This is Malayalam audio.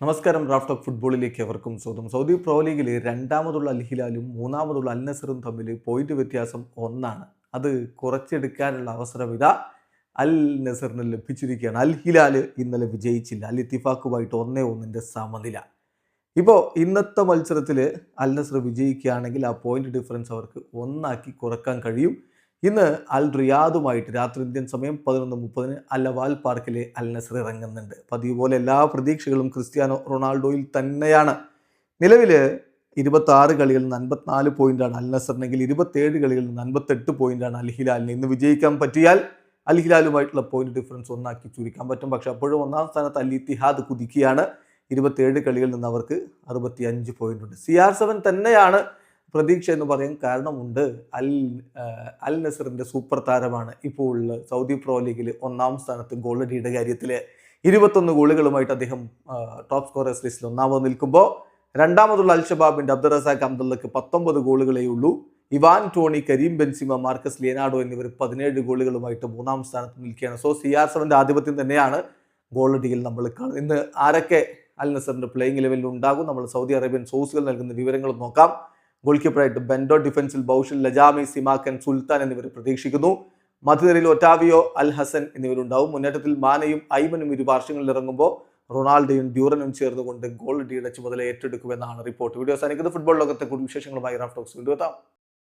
നമസ്കാരം റാഫ്റ്റ് ഓഫ് ഫുട്ബോളിലേക്ക് എവർക്കും സ്വാഗതം. സൗദി പ്രോ ലീഗിൽ രണ്ടാമതുള്ള അൽഹിലാലും മൂന്നാമതുള്ള അൽനസറും തമ്മിൽ പോയിന്റ് വ്യത്യാസം ഒന്നാണ്. അത് കുറച്ചെടുക്കാനുള്ള അവസരം ഇതാ അൽ നസറിന് ലഭിച്ചിരിക്കുകയാണ്. അൽ ഹിലാൽ ഇന്നലെ വിജയിച്ചില്ല. അൽ ഇത്തിഫാക്കുമായിട്ട് ഒന്നേ ഒന്നിന്റെ സമനില. ഇപ്പോൾ ഇന്നത്തെ മത്സരത്തിൽ അൽ നസർ വിജയിക്കുകയാണെങ്കിൽ ആ പോയിന്റ് ഡിഫറൻസ് അവർക്ക് ഒന്നാക്കി കുറയ്ക്കാൻ കഴിയും. ഇന്ന് അൽ റിയാദുമായിട്ട് രാത്രി ഇന്ത്യൻ സമയം പതിനൊന്ന് മുപ്പതിന് അൽ അവാൽ പാർക്കിലെ അൽ നസർ ഇറങ്ങുന്നുണ്ട്. പതിവ് പോലെ എല്ലാ പ്രതീക്ഷകളും ക്രിസ്ത്യാനോ റൊണാൾഡോയിൽ തന്നെയാണ്. നിലവിൽ ഇരുപത്തി ആറ് കളികളിൽ നിന്ന് അൻപത്തിനാല് പോയിന്റാണ് അൽ നസറിനെങ്കിൽ ഇരുപത്തേഴ് കളികളിൽ നിന്ന് അൻപത്തെട്ട് പോയിന്റാണ് അൽ ഹിലാലിന്. ഇന്ന് വിജയിക്കാൻ പറ്റിയാൽ അൽ ഹിലാലുമായിട്ടുള്ള പോയിന്റ് ഡിഫറൻസ് ഒന്നാക്കി ചുരുക്കാൻ പറ്റും. പക്ഷെ അപ്പോഴും ഒന്നാം സ്ഥാനത്ത് അൽ ഇത്തിഹാദ് കുതിക്കുകയാണ്. ഇരുപത്തേഴ് കളികളിൽ നിന്ന് അവർക്ക് അറുപത്തി അഞ്ച് പോയിന്റ് ഉണ്ട്. സി ആർ സെവൻ തന്നെയാണ് പ്രതീക്ഷ എന്ന് പറയാൻ കാരണമുണ്ട്. അൽ അൽ നസറിന്റെ സൂപ്പർ താരമാണ്. ഇപ്പോൾ സൗദി പ്രോ ലീഗിൽ ഒന്നാം സ്ഥാനത്ത് ഗോൾ അടിയുടെ കാര്യത്തിൽ ഇരുപത്തൊന്ന് ഗോളുകളുമായിട്ട് അദ്ദേഹം ടോപ്പ് സ്കോറേഴ്സ് ലിസ്റ്റിൽ ഒന്നാമത് നിൽക്കുമ്പോൾ രണ്ടാമതുള്ള അൽ ഷബാബിന്റെ അബ്ദുൾ റസാഖ് അബ്ദുള്ളക്ക് പത്തൊമ്പത് ഗോളുകളേ ഉള്ളൂ. Ivan Toney Karim Benzema Marcos Leonardo എന്നിവർ പതിനേഴ് ഗോളുകളുമായിട്ട് മൂന്നാം സ്ഥാനത്ത് നിൽക്കുകയാണ്. സോ സി ആർ സെവന്റെ ആധിപത്യം തന്നെയാണ് ഗോൾ അടിയിൽ നമ്മൾ കാണുന്നത്. ഇന്ന് ആരൊക്കെ അൽ നസറിന്റെ പ്ലേയിങ് ലെവലിൽ ഉണ്ടാകും? നമ്മൾ സൗദി അറേബ്യൻ സോഴ്സുകൾ നൽകുന്ന വിവരങ്ങൾ നോക്കാം. ഗോൾ കീപ്പറായിട്ട് ബെൻഡോ ഡിഫൻസിൽ ബൗഷിൽ ലജാമി സിമാക്കൻ സുൽത്താൻ എന്നിവർ പ്രതീക്ഷിക്കുന്നു. മധ്യനിരയിൽ ഒറ്റാവിയോ അൽ ഹസൻ എന്നിവരുണ്ടാവും. മുന്നേറ്റത്തിൽ മാനയും ഐമനും ഇരു പാർശ്വങ്ങളിൽ ഇറങ്ങുമ്പോൾ റൊണാൾഡോയും ഡ്യൂറനും ചേർന്നുകൊണ്ട് ഗോൾ ഡിയുടെ ചുമതല ഏറ്റെടുക്കുമെന്നാണ് റിപ്പോർട്ട്. വീഡിയോ സാധിക്കുന്നത് ഫുട്ബോൾ ലോകത്തെ കൂടുതൽ വിശേഷങ്ങളുമായി റാഫ്റ്റോക്സ് വീണ്ടും എത്താം.